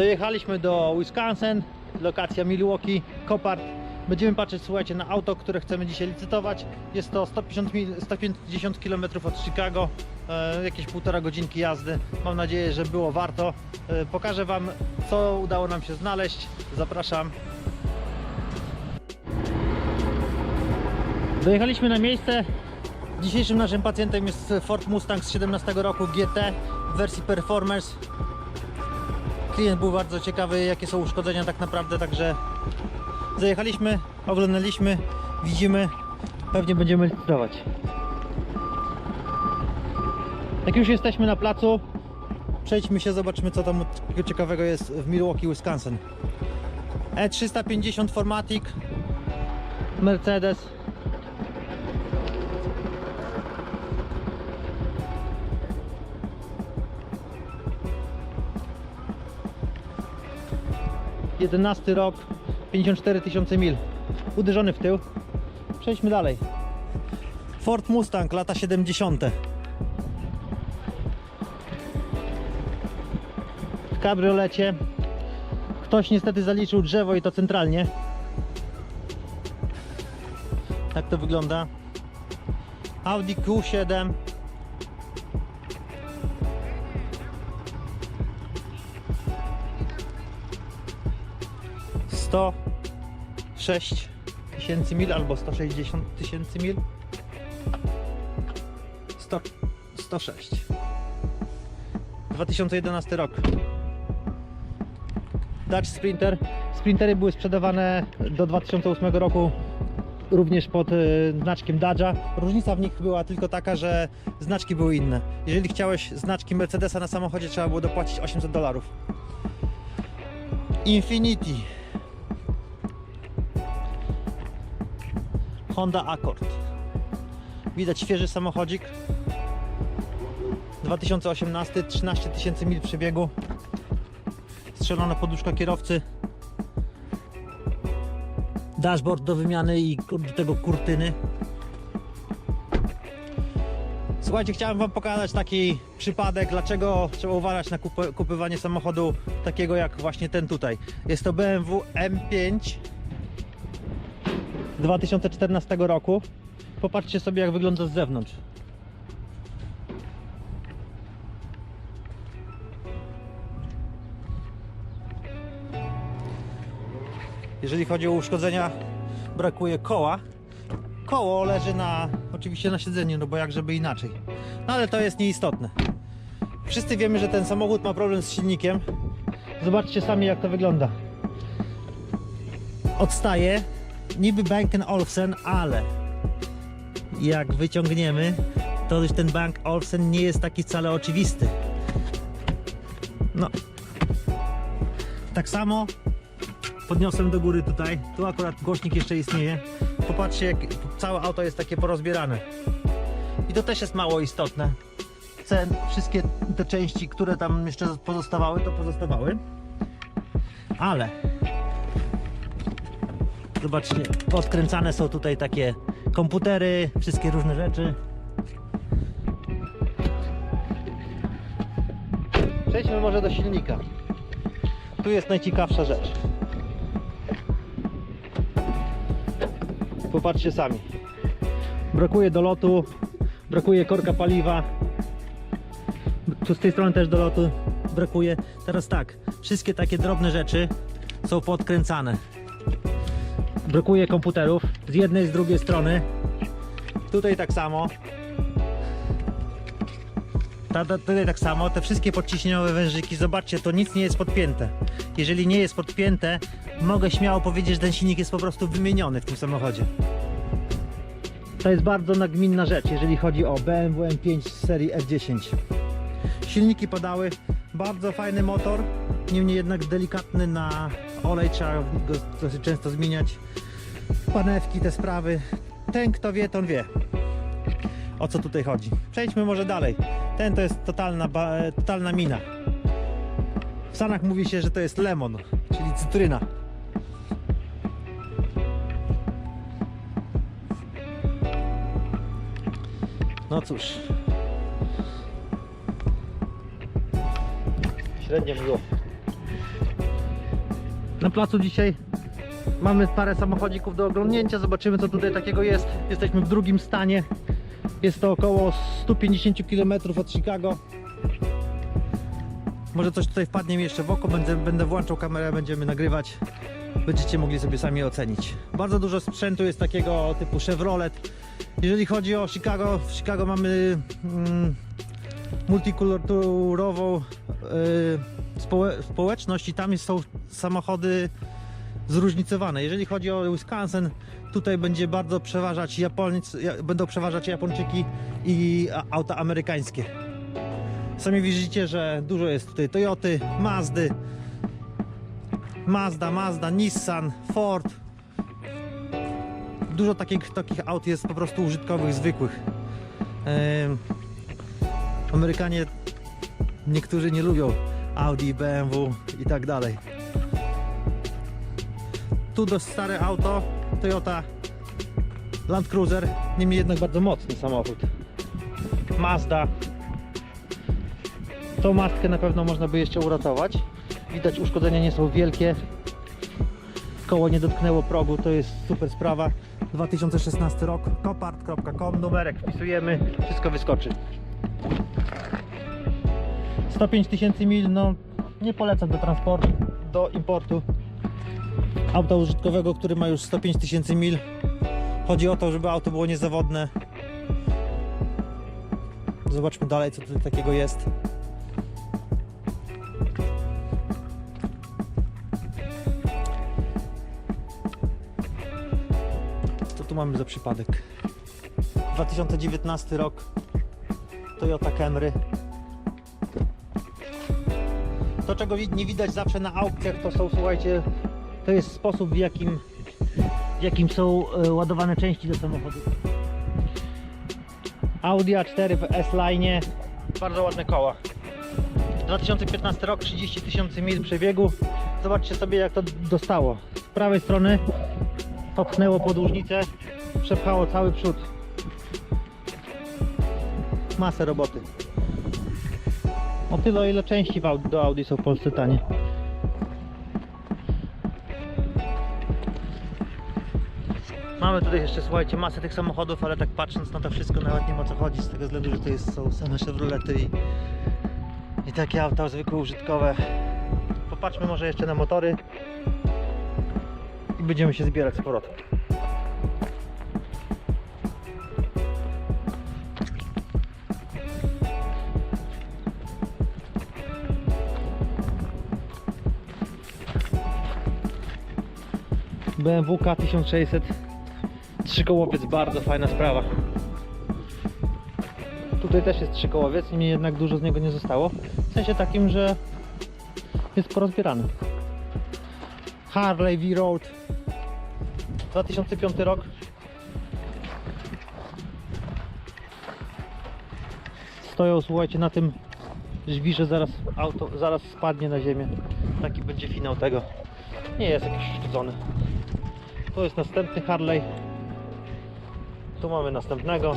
Dojechaliśmy do Wisconsin, lokacja Milwaukee, Copart. Będziemy patrzeć, słuchajcie, na auto, które chcemy dzisiaj licytować. Jest to 150, mil, 150 km od Chicago, e, jakieś półtora godzinki jazdy. Mam nadzieję, że było warto. E, pokażę Wam, co udało nam się znaleźć. Zapraszam. Dojechaliśmy na miejsce. Dzisiejszym naszym pacjentem jest Ford Mustang z 17 roku GT w wersji Performance. Klient był bardzo ciekawy, jakie są uszkodzenia tak naprawdę, także zajechaliśmy, oglądaliśmy, widzimy, pewnie będziemy licytować. Jak już jesteśmy na placu, przejdźmy się, zobaczmy co tam ciekawego jest w Milwaukee, Wisconsin. E350 Formatic, Mercedes. Jedenasty rok, 54 tysiące mil. Uderzony w tył. Przejdźmy dalej. Ford Mustang, lata 70. W kabriolecie. Ktoś niestety zaliczył drzewo i to centralnie. Tak to wygląda. Audi Q7. Sto sześć tysięcy mil albo 160 tysięcy mil. 100, 106. 2011 rok. Dodge Sprinter. Sprintery były sprzedawane do 2008 roku również pod e, znaczkiem Dodge'a. Różnica w nich była tylko taka, że znaczki były inne. Jeżeli chciałeś znaczki Mercedesa na samochodzie, trzeba było dopłacić 800 dolarów. Infinity. Honda Accord. Widać świeży samochodzik. 2018, 13 tysięcy mil przebiegu. Strzelona poduszka kierowcy. Dashboard do wymiany i do tego kurtyny. Słuchajcie, chciałem Wam pokazać taki przypadek, dlaczego trzeba uważać na kup- kupywanie samochodu takiego jak właśnie ten tutaj. Jest to BMW M5 2014 roku. Popatrzcie sobie jak wygląda z zewnątrz. Jeżeli chodzi o uszkodzenia, brakuje koła. Koło leży na, oczywiście na siedzeniu, no bo jak żeby inaczej. No ale to jest nieistotne. Wszyscy wiemy, że ten samochód ma problem z silnikiem. Zobaczcie sami jak to wygląda. Odstaje, niby Bank Olufsen, ale jak wyciągniemy, to już ten Bank Olufsen nie jest taki wcale oczywisty. No. Tak samo podniosłem do góry tutaj. Tu akurat głośnik jeszcze istnieje. Popatrzcie, jak całe auto jest takie porozbierane. I to też jest mało istotne. Cen, wszystkie te części, które tam jeszcze pozostawały, to pozostawały. Ale zobaczcie, odkręcane są tutaj takie komputery, wszystkie różne rzeczy. Przejdźmy może do silnika. Tu jest najciekawsza rzecz. Popatrzcie sami. Brakuje dolotu, brakuje korka paliwa. Tu z tej strony też dolotu brakuje. Teraz tak, wszystkie takie drobne rzeczy są podkręcane. Brakuje komputerów z jednej, z drugiej strony. Tutaj tak samo. Ta, ta, tutaj tak samo, te wszystkie podciśnieniowe wężyki, zobaczcie, to nic nie jest podpięte. Jeżeli nie jest podpięte, mogę śmiało powiedzieć, że ten silnik jest po prostu wymieniony w tym samochodzie. To jest bardzo nagminna rzecz, jeżeli chodzi o BMW M5 z serii F10. Silniki padały, bardzo fajny motor, niemniej jednak delikatny na olej, trzeba go dosyć często zmieniać. Panewki, te sprawy. Ten kto wie, ten wie o co tutaj chodzi. Przejdźmy może dalej. Ten to jest totalna, totalna mina. W Stanach mówi się, że to jest lemon, czyli cytryna. No cóż. Średnio miło. Na placu dzisiaj mamy parę samochodzików do oglądnięcia. Zobaczymy co tutaj takiego jest. Jesteśmy w drugim stanie. Jest to około 150 km od Chicago. Może coś tutaj wpadnie mi jeszcze w oko. Będę, będę włączał kamerę, będziemy nagrywać. Będziecie mogli sobie sami ocenić. Bardzo dużo sprzętu jest takiego typu Chevrolet. Jeżeli chodzi o Chicago, w Chicago mamy mm, multikulturową y, społe- społeczność i tam są samochody zróżnicowane. Jeżeli chodzi o Wisconsin, tutaj będzie bardzo przeważać Japonic, ja- będą przeważać Japończyki i auta amerykańskie. Sami widzicie, że dużo jest tutaj Toyoty, Mazdy, Mazda, Mazda, Nissan, Ford. Dużo takich, takich aut jest po prostu użytkowych, zwykłych. Em, Amerykanie niektórzy nie lubią Audi, BMW i tak dalej. Tu dość stare auto, Toyota Land Cruiser, niemniej jednak bardzo mocny samochód. Mazda. Tą maskę na pewno można by jeszcze uratować. Widać uszkodzenia nie są wielkie. Koło nie dotknęło progu, to jest super sprawa. 2016 rok, kopart.com, numerek wpisujemy, wszystko wyskoczy. 105 tysięcy mil, no nie polecam do transportu, do importu auta użytkowego, który ma już 105 tysięcy mil. Chodzi o to, żeby auto było niezawodne. Zobaczmy dalej, co tutaj takiego jest. Co tu mamy za przypadek? 2019 rok. Toyota Camry. To czego nie widać zawsze na aukcjach to są, słuchajcie, to jest sposób w jakim, w jakim są e, ładowane części do samochodu. Audi A4 w S-Line, bardzo ładne koła. 2015 rok, 30 tysięcy mil przebiegu. Zobaczcie sobie jak to dostało. Z prawej strony popchnęło podłużnicę, przepchało cały przód. Masę roboty. O tyle o ile części do Audi są w Polsce tanie. Mamy tutaj jeszcze, słuchajcie, masę tych samochodów, ale tak patrząc na to wszystko nawet nie ma co chodzić z tego względu, że to jest, są same Chevrolety i, i takie auta zwykłe użytkowe. Popatrzmy może jeszcze na motory i będziemy się zbierać z powrotem. BMW K1600 Trzykołowiec, bardzo fajna sprawa. Tutaj też jest trzykołowiec, niemniej jednak dużo z niego nie zostało. W sensie takim, że jest porozbierany. Harley V-Road 2005 rok. Stoją, słuchajcie, na tym żwirze, zaraz auto, zaraz spadnie na ziemię. Taki będzie finał tego. Nie jest jakiś uszkodzony. To jest następny Harley. Tu mamy następnego.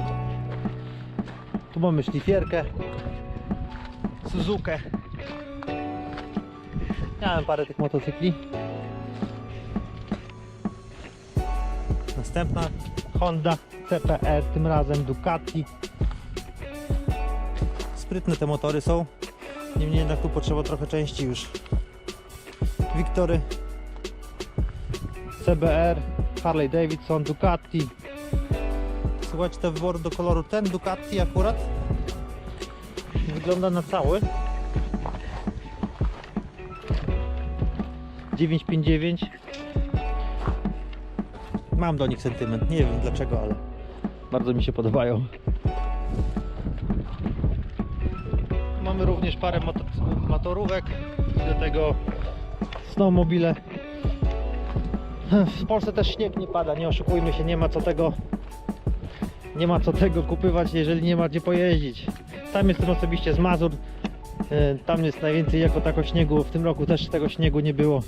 Tu mamy szlifierkę. Suzukę. Miałem parę tych motocykli. Następna Honda CPR, tym razem Ducati. Sprytne te motory są. Niemniej jednak tu potrzeba trochę części już. Wiktory CBR, Harley Davidson, Ducati. Słuchajcie, te wybory do koloru. Ten Ducati akurat wygląda na cały. 959. Mam do nich sentyment. Nie wiem dlaczego, ale bardzo mi się podobają. Mamy również parę moto- motorówek i do tego snowmobile. W Polsce też śnieg nie pada, nie oszukujmy się, nie ma co tego nie ma co tego kupywać, jeżeli nie ma gdzie pojeździć. Tam jestem osobiście z Mazur. e, Tam jest najwięcej jako tako śniegu. W tym roku też tego śniegu nie było.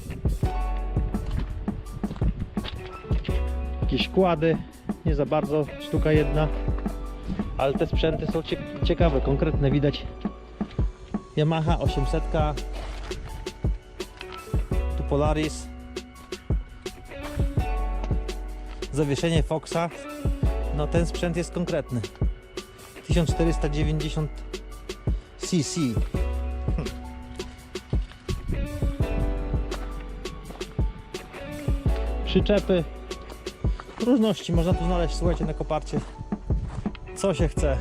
Jakieś kłady, nie za bardzo, sztuka jedna. Ale te sprzęty są cie ciekawe, konkretne widać. Yamaha 800, tu Polaris, Zawieszenie Foxa. No ten sprzęt jest konkretny. 1490 cc. Przyczepy. Różności można tu znaleźć, słuchajcie, na koparcie. Co się chce.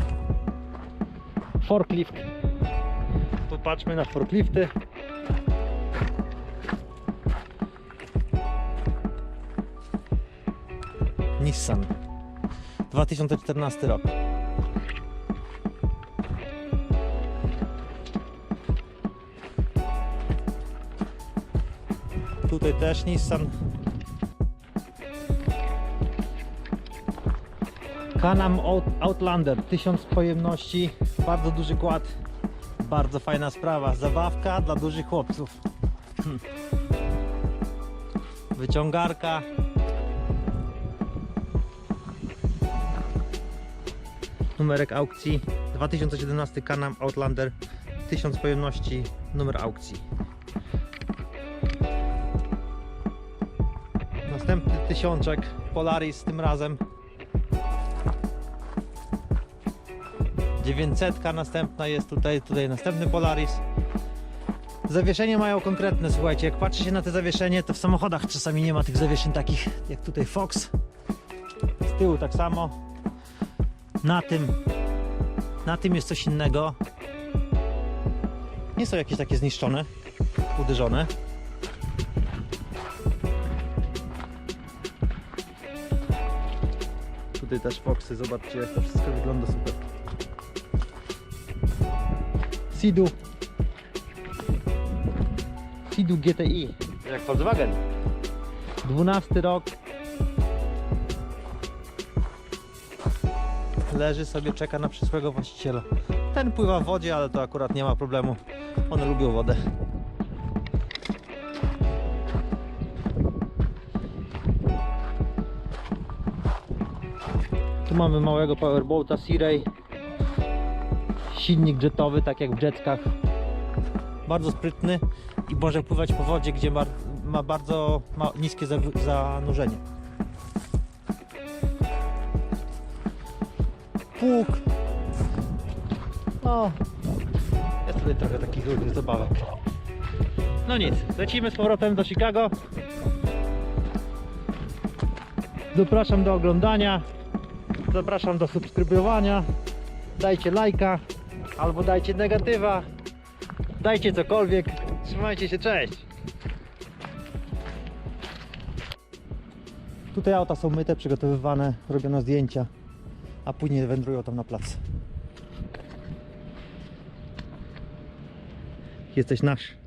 Forklift. Popatrzmy na forklifty. Nissan. 2014 rok. Tutaj też Nissan. Canam Out- Outlander 1000 pojemności, bardzo duży kład, bardzo fajna sprawa, zabawka dla dużych chłopców. Wyciągarka. Numerek aukcji 2017 Canam Outlander 1000 pojemności, numer aukcji. Następny tysiączek Polaris tym razem 900 następna jest tutaj, tutaj następny Polaris. Zawieszenia mają konkretne, słuchajcie, jak patrzy się na te zawieszenie, to w samochodach czasami nie ma tych zawieszeń takich jak tutaj Fox. Z tyłu tak samo. Na tym, na tym jest coś innego. Nie są jakieś takie zniszczone, uderzone. Tutaj też Foxy, zobaczcie jak to wszystko wygląda super. Sidu. Sidu GTI. Jak Volkswagen. 12 rok. Leży sobie, czeka na przyszłego właściciela. Ten pływa w wodzie, ale to akurat nie ma problemu. One lubią wodę. Tu mamy małego powerboata Sea-Ray. Silnik jetowy, tak jak w jetkach. Bardzo sprytny i może pływać po wodzie, gdzie ma, ma bardzo ma niskie za, zanurzenie. Pług. No, jest tutaj trochę takich różnych zabawek. No nic, lecimy z powrotem do Chicago. Zapraszam do oglądania. Zapraszam do subskrybowania. Dajcie lajka albo dajcie negatywa. Dajcie cokolwiek. Trzymajcie się, cześć. Tutaj auta są myte, przygotowywane, robiono zdjęcia, a później wędrują tam na plac. Jesteś nasz.